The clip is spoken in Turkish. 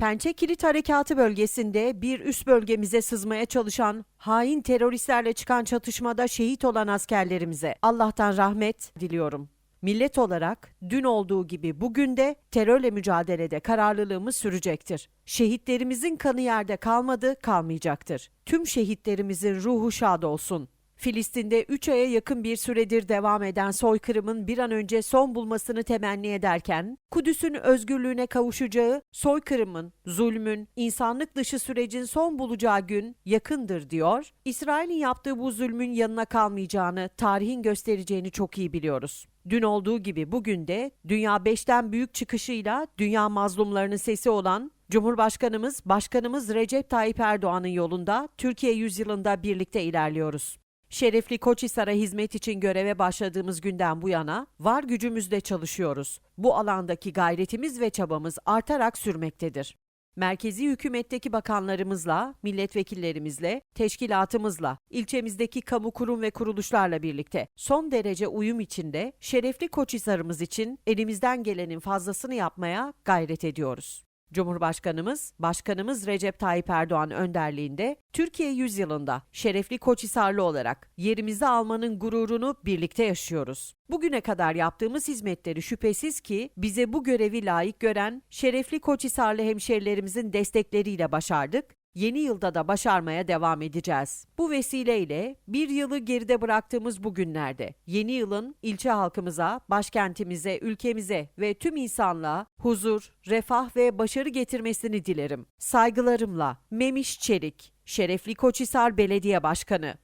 Pençe Kilit Harekatı bölgesinde bir üst bölgemize sızmaya çalışan hain teröristlerle çıkan çatışmada şehit olan askerlerimize Allah'tan rahmet diliyorum. Millet olarak dün olduğu gibi bugün de terörle mücadelede kararlılığımız sürecektir. Şehitlerimizin kanı yerde kalmadı, kalmayacaktır. Tüm şehitlerimizin ruhu şad olsun. Filistin'de 3 aya yakın bir süredir devam eden soykırımın bir an önce son bulmasını temenni ederken, Kudüs'ün özgürlüğüne kavuşacağı, soykırımın, zulmün, insanlık dışı sürecin son bulacağı gün yakındır diyor. İsrail'in yaptığı bu zulmün yanına kalmayacağını, tarihin göstereceğini çok iyi biliyoruz. Dün olduğu gibi bugün de Dünya Beş'ten büyük çıkışıyla dünya mazlumlarının sesi olan Cumhurbaşkanımız, Başkanımız Recep Tayyip Erdoğan'ın yolunda Türkiye yüzyılında birlikte ilerliyoruz. Şerefli Koçhisar'a hizmet için göreve başladığımız günden bu yana var gücümüzle çalışıyoruz. Bu alandaki gayretimiz ve çabamız artarak sürmektedir. Merkezi hükümetteki bakanlarımızla, milletvekillerimizle, teşkilatımızla, ilçemizdeki kamu kurum ve kuruluşlarla birlikte son derece uyum içinde şerefli Koçhisar'ımız için elimizden gelenin fazlasını yapmaya gayret ediyoruz. Cumhurbaşkanımız, Başkanımız Recep Tayyip Erdoğan önderliğinde Türkiye yüzyılında şerefli Koçhisarlı olarak yerimizi almanın gururunu birlikte yaşıyoruz. Bugüne kadar yaptığımız hizmetleri şüphesiz ki bize bu görevi layık gören şerefli Koçhisarlı hemşerilerimizin destekleriyle başardık Yeni yılda da başarmaya devam edeceğiz. Bu vesileyle bir yılı geride bıraktığımız bu günlerde yeni yılın ilçe halkımıza, başkentimize, ülkemize ve tüm insanlığa huzur, refah ve başarı getirmesini dilerim. Saygılarımla Memiş Çelik, Şerefli Koçhisar Belediye Başkanı.